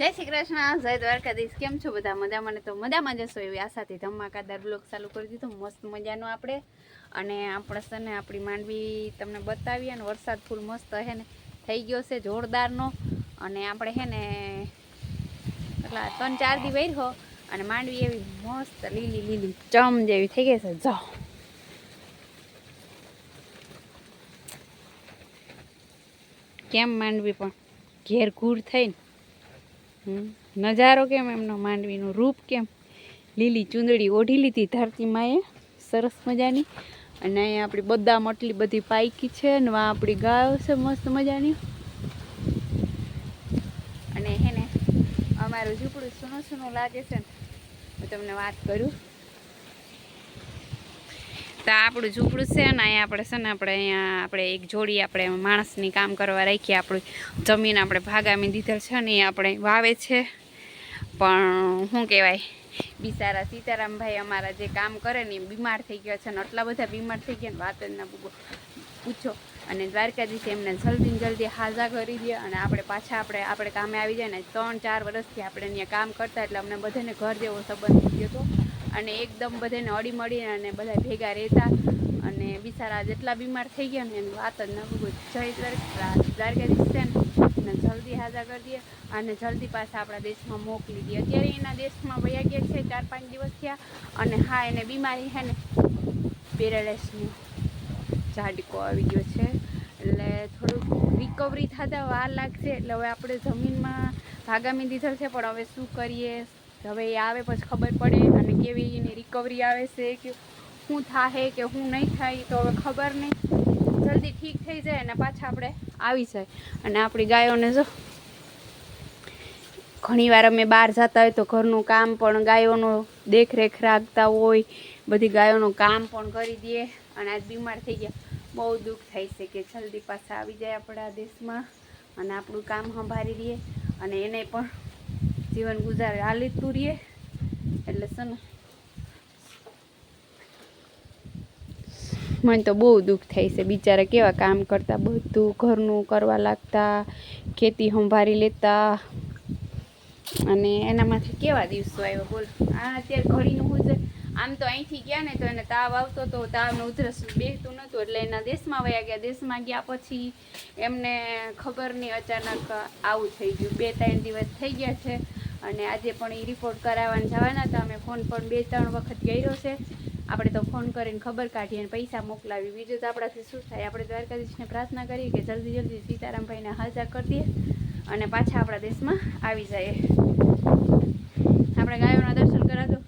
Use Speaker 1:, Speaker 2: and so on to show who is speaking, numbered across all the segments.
Speaker 1: જય શ્રી કૃષ્ણ, જય દ્વારકાધીશ. કેમ છો બધા? મજા મને તો મજામાં જશો એવી આશાથી ધમાકાદાર બ્લોગ ચાલુ કરી દીધો. મસ્ત મજાનો આપણે. અને આપણે છે ને આપણી માંડવી તમને બતાવીએ અને વરસાદ ફૂલ મસ્ત હે ને, થઈ ગયો છે જોરદારનો. અને આપણે હે ને એટલા ત્રણ ચાર દી વૈરહો અને માંડવી એવી મસ્ત લીલી લીલી ચમ જેવી થઈ ગઈ છે. જાઓ કેમ માંડવી પણ ઘેર ઘૂર થઈને? નજારો કેમ એમનો માંડવીનું? રૂપ કેમ? લીલી ચૂંદડી ઓઢી લીધી ધરતીમાં માએ. સરસ મજાની. અને અહીંયા આપણી બદામ આટલી બધી પાયકી છે ને વા આપણી ગાયો છે મસ્ત મજાની. અને હે ને, અમારું ઝૂંપડું સૂનું સૂનું લાગે છે ને. હું તમને વાત કરું. તો આપણું ઝૂંપડું છે ને અહીંયા આપણે છે ને આપણે અહીંયા આપણે એક જોડી આપણે માણસની કામ કરવા રાખીએ આપણું જમીન આપણે ભાગામી દીધેલ છે ને એ આપણે વાવે છે. પણ શું કહેવાય, બિચારા સીતારામભાઈ અમારા જે કામ કરે ને એ બીમાર થઈ ગયા છે ને આટલા બધા બીમાર થઈ ગયા ને વાત જ ના પૂછો. અને દ્વારકાધીશ એમને જલ્દી જલ્દી હાજા કરી દે અને આપણે પાછા આપણે આપણે કામે આવી જાય ને ત્રણ ચાર વર્ષથી આપણે અહીંયા કામ કરતા એટલે અમને બધાને ઘર જેવો સંબંધ ગયો હતો અને એકદમ બધાને અડી મળી અને બધા ભેગા રહેતા અને બિચારા જેટલા બીમાર થઈ ગયા ને એની વાત જ ના પૂછો જય દ્વારકા દ્વારકાધીશ છે ને જલ્દી હાજર કરી દે અને જલ્દી પાછા આપણા દેશમાં મોકલી દે અત્યારે એના દેશમાં વયા ગયા છે, ચાર પાંચ દિવસ થયા અને હા, એને બીમારી છે ને પેરાલાઇસની ઝાડકો આવી ગયો છે. એટલે થોડુંક રિકવરી થતા વાર લાગશે. એટલે હવે આપણે જમીનમાં ભાગામી દીધેલ છે, પણ હવે શું કરીએ? હવે એ આવે પછી ખબર પડે અને કેવી એની રિકવરી આવે છે, કે શું થાય કે શું નહીં થાય તો હવે ખબર નહીં. જલ્દી ઠીક થઈ જાય અને પાછા આપણે આવી જાય. અને આપણી ગાયોને જો, ઘણીવાર અમે બહાર જતા હોય તો ઘરનું કામ પણ ગાયોનો દેખરેખ રાખતા હોય, બધી ગાયોનું કામ પણ કરી દઈએ. અને આજ બીમાર થઈ ગયા. બહુ દુઃખ થાય છે કે જલ્દી પાછા આવી જાય આપણા દેશમાં. અને આપણું કામ સંભાળી દઈએ અને એને પણ જીવન ગુજાર. હાલીતું રહીએ એટલે છે ને મને તો બહુ દુઃખ થાય છે. બિચારા કેવા કામ કરતા? બધું ઘરનું કરવા લાગતા, ખેતી સંભાળી લેતા. અને એનામાંથી કેવા દિવસો આવ્યો? બોલ. આ અત્યારે ઘડીનું હું છે આમ તો અહીંથી ગયા ને તો એને તાવ આવતો તો તાવનો ઉધરસ બેસતું નહોતું. એટલે એના દેશમાં વયા ગયા. દેશમાં ગયા પછી એમને ખબર નહીં, અચાનક આવું થઈ ગયું. બે ત્રણ દિવસ થઈ ગયા છે. અને આજે પણ એ રિપોર્ટ કરાવવાને જવાના હતા. અમે ફોન પણ બે ત્રણ વખત કર્યો છે. આપણે તો ફોન કરીને ખબર કાઢીએ અને પૈસા મોકલાવી બીજું તો આપણાથી શું થાય? આપણે દ્વારકાધીશને પ્રાર્થના કરીએ કે જલ્દી જલ્દી સીતારામભાઈને હાજર કરી દઈએ અને પાછા આપણા દેશમાં આવી જાય. આપણે ગાયોના દર્શન કરાવતો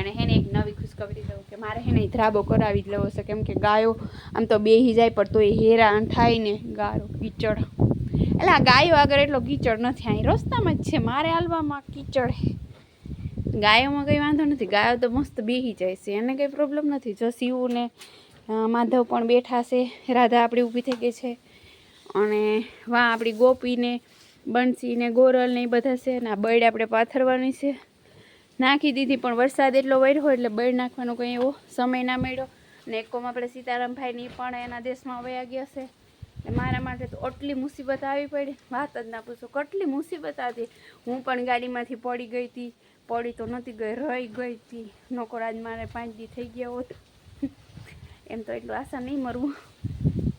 Speaker 1: અને હેને એક નવી ખુશખબરી દઉં કે મારે હેને ધ્રાબો કરાવી જ લેવો છે. કેમ કે ગાયો આમ તો બેહી જાય પણ તો એ હેરાન થાય ને. ગારો, કીચડ. એટલે આ ગાયો આગળ એટલો કીચડ નથી, અહીં રસ્તામાં જ છે, મારે હાલવામાં કીચડ ગાયોમાં કંઈ વાંધો નથી, ગાયો તો મસ્ત બેહી જાય છે, એને કંઈ પ્રોબ્લેમ નથી. જો શિવ ને માધવ પણ બેઠા છે, રાધા આપણી ઊભી થઈ ગઈ છે, અને વાં આપણી ગોપીને બનસીને ગોરલ ને એ બધા છે, ને આ બળ આપણે પાથરવાની છે. નાખી દીધી પણ વરસાદ એટલો વર્યો એટલે બળ નાખવાનો કંઈ એવો સમય ના મળ્યો. ને એકમાં આપણે સીતારામભાઈની પણ એના દેશમાં વયા ગયા છે. મારા માટે તો આટલી મુસીબત આવી પડી. વાત જ ના પૂછો, કેટલી મુસીબત આવી હું પણ ગાડીમાંથી પડી ગઈ હતી. પડી તો નહોતી ગઈ, રહી ગઈ હતી. નોકર આજ મારે પાંચ દી થઈ ગયા હોત. એમ તો એટલું આશા નહીં મરવું.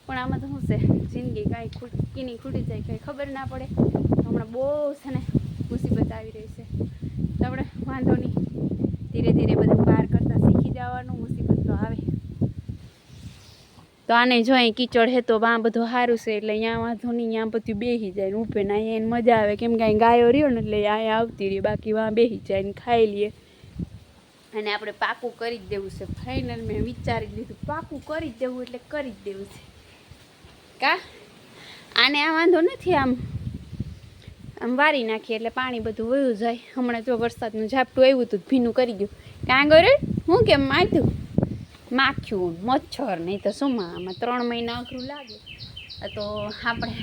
Speaker 1: પણ આમાં તો શું છે? જિંદગી કાંઈ ખૂટ કીની ખૂટી જાય, કંઈ ખબર ના પડે. હમણાં બહુ છે ને મુસીબત આવી રહી છે. આપણે વાંધો નહીં. ધીરે ધીરે બધું પાર કરતાં શીખી જવાનું મુસીબત તો આવે તો આને જો અહીં કીચડ હે તો વાં બધું સારું છે. એટલે અહીંયા વાંધો નહીં, અહીંયા બધું બેસી જાય ને ઊભે ને અહીંયા મજા આવે. કેમ કે અહીં ગાયો રહ્યો ને એટલે અહીંયા આવતી રહી, બાકી વાં બેસી જાય ને ખાઈ લઈએ અને આપણે પાકું કરી જ દેવું છે. ફાઇનલ મેં વિચારી લીધું, પાકું કરી જ દેવું એટલે કરી જ દેવું છે. કા? આને આ વાંધો નથી આમ. આમ વારી નાખીએ એટલે પાણી બધું વયું જાય. હમણાં જો વરસાદનું ઝાપટું આવ્યું હતું ભીનું કરી ગયું કાં ગરે? હું કેમ માથ્યું માખ્યું, મચ્છર, નહીં તો શું આમાં ત્રણ મહિના અઘરું લાગે. તો આપણે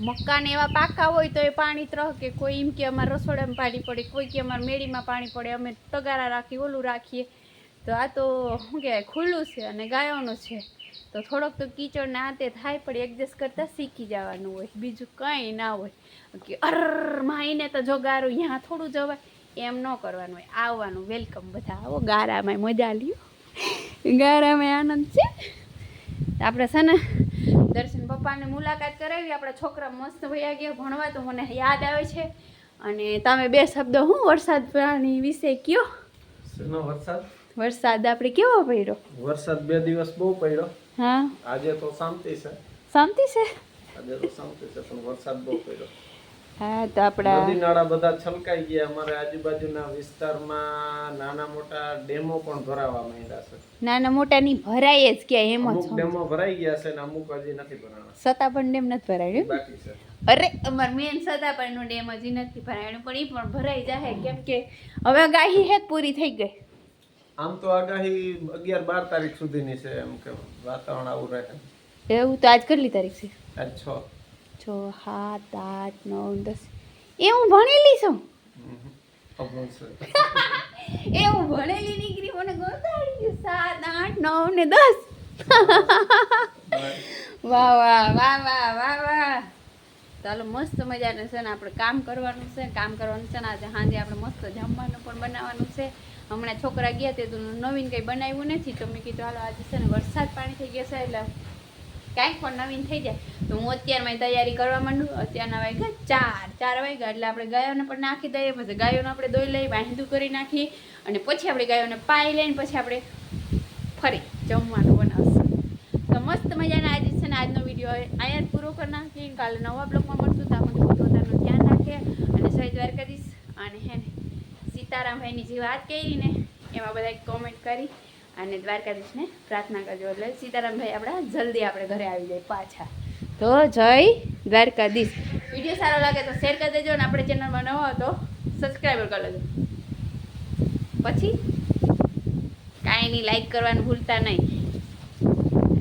Speaker 1: મક્કાને એવા પાકા હોય તો એ પાણી ત્રહ કે કોઈ એમ કે અમારે રસોડામાં પાણી પડે, કોઈ કે અમારે મેળીમાં પાણી પડે, અમે તગારા રાખી, ઓલું રાખીએ. તો આ તો શું કહેવાય, ખુલ્લું છે અને ગાયોનું છે. તો થોડોક તો કીચડ ના તે થાય, પણ એડજસ્ટ કરતાં શીખી જવાનું હોય. બીજું કંઈ ના હોય. કે અર માઈને તો જો ગારું થોડું જવાય. એમ ન કરવાનું હોય. આવવાનું, વેલકમ બધા. આવો ગારામાં મજા લ્યો. ગારામાં આનંદ છે. આપણે છે ને દર્શન પપ્પાને મુલાકાત કરાવી. આપણા છોકરા મસ્ત વયા ગયા ભણવા તો મને યાદ આવે છે. અને તમે બે શબ્દો હું વરસાદ પ્રાણી વિશે કયો?
Speaker 2: વરસાદ?
Speaker 1: વરસાદ આપણે કેવો પડ્યો?
Speaker 2: વરસાદ બે દિવસ બહુ પડ્યો.
Speaker 1: હા.
Speaker 2: આજે તો શાંતિ છે.
Speaker 1: શાંતિ છે?
Speaker 2: આજે તો શાંતિ છે પણ વરસાદ બહુ પડ્યો.
Speaker 1: હા તો આપણા
Speaker 2: નદી નાળા બધા છલકાઈ ગયા. અમારે આજુબાજુના વિસ્તારમાં નાના મોટા ડેમો પણ ભરાવા માંડ્યા છે.
Speaker 1: નાના મોટાની ભરાય જ ગયા એમ જ
Speaker 2: ડેમો ભરાઈ ગયા છે ને અમુક હજી નથી ભરાણા.
Speaker 1: સતાપણ ડેમ નથી ભરાયું
Speaker 2: બાકી છે.
Speaker 1: અરે અમાર મેન સતાપણનો ડેમ હજી નથી ભરાયું પણ એ પણ ભરાઈ જાય કેમ કે હવે ગાહી હેત પૂરી થઈ ગઈ.
Speaker 2: આમ તો આગાહી અગિયાર બાર તારીખ સુધીની છે એમ કે વાતાવરણ આવું રહે
Speaker 1: એવું તો આજ કેટલી તારીખ છે?
Speaker 2: આજ છ.
Speaker 1: છ સાત આઠ નવ દસ. એ હું ભણેલી છું. એ હું ભણેલી નીકળી, મને ગોતાડી ગયું. સાત, આઠ, નવ ને દસ. વાહ વાહ વાહ વાહ વાહ વાહ. ચાલો, મસ્ત મજાનું છે ને આપણે કામ કરવાનું છે. કામ કરવાનું છે ને આજે સાંજે આપણે મસ્ત જમવાનું પણ બનાવવાનું છે. હમણાં છોકરા ગયા તે તો નવીન કંઈ બનાવ્યું નથી. તો મેં કીધું, હાલો, આજે છે ને વરસાદ પાણી થઈ ગયા છે, એટલે કાંઈક પણ નવીન થઈ જાય. તો હું અત્યારમાં તૈયારી કરવા માંડું. અત્યારના વાગ્યા ચાર ચાર વાગ્યા. એટલે આપણે ગાયોને પણ નાખી દઈએ. પછી ગાયોને આપણે દોઈ લઈ બાંધું કરી નાખી અને પછી આપણે ગાયોને પાઈ લઈને પછી આપણે ફરી જમવાનું બનાવશું. તો મસ્ત મજાના આજે છે ને આજનો વીડિયો અહીંયા પૂરો કરી નાખીએ. કાલે નવા બ્લોગમાં મળશું. તો આપણે પોતાનું ધ્યાન રાખે અને સહી દ્વારકાધીશ. અને હે ને સીતારામભાઈની જે વાત કરી ને, એમાં બધા કોમેન્ટ કરી. અને દ્વારકાધીશને પ્રાર્થના કરજો. એટલે સીતારામભાઈ આપણા જલ્દી આપણે ઘરે આવી જાય પાછા. તો જય દ્વારકાધીશ. વીડિયો સારો લાગે તો શેર કરી દેજો અને આપણે ચેનલમાં નવો તો સબસ્ક્રાઈબર કરી લેજો. પછી કાંઈ નહીં લાઈક કરવાનું ભૂલતા નહીં.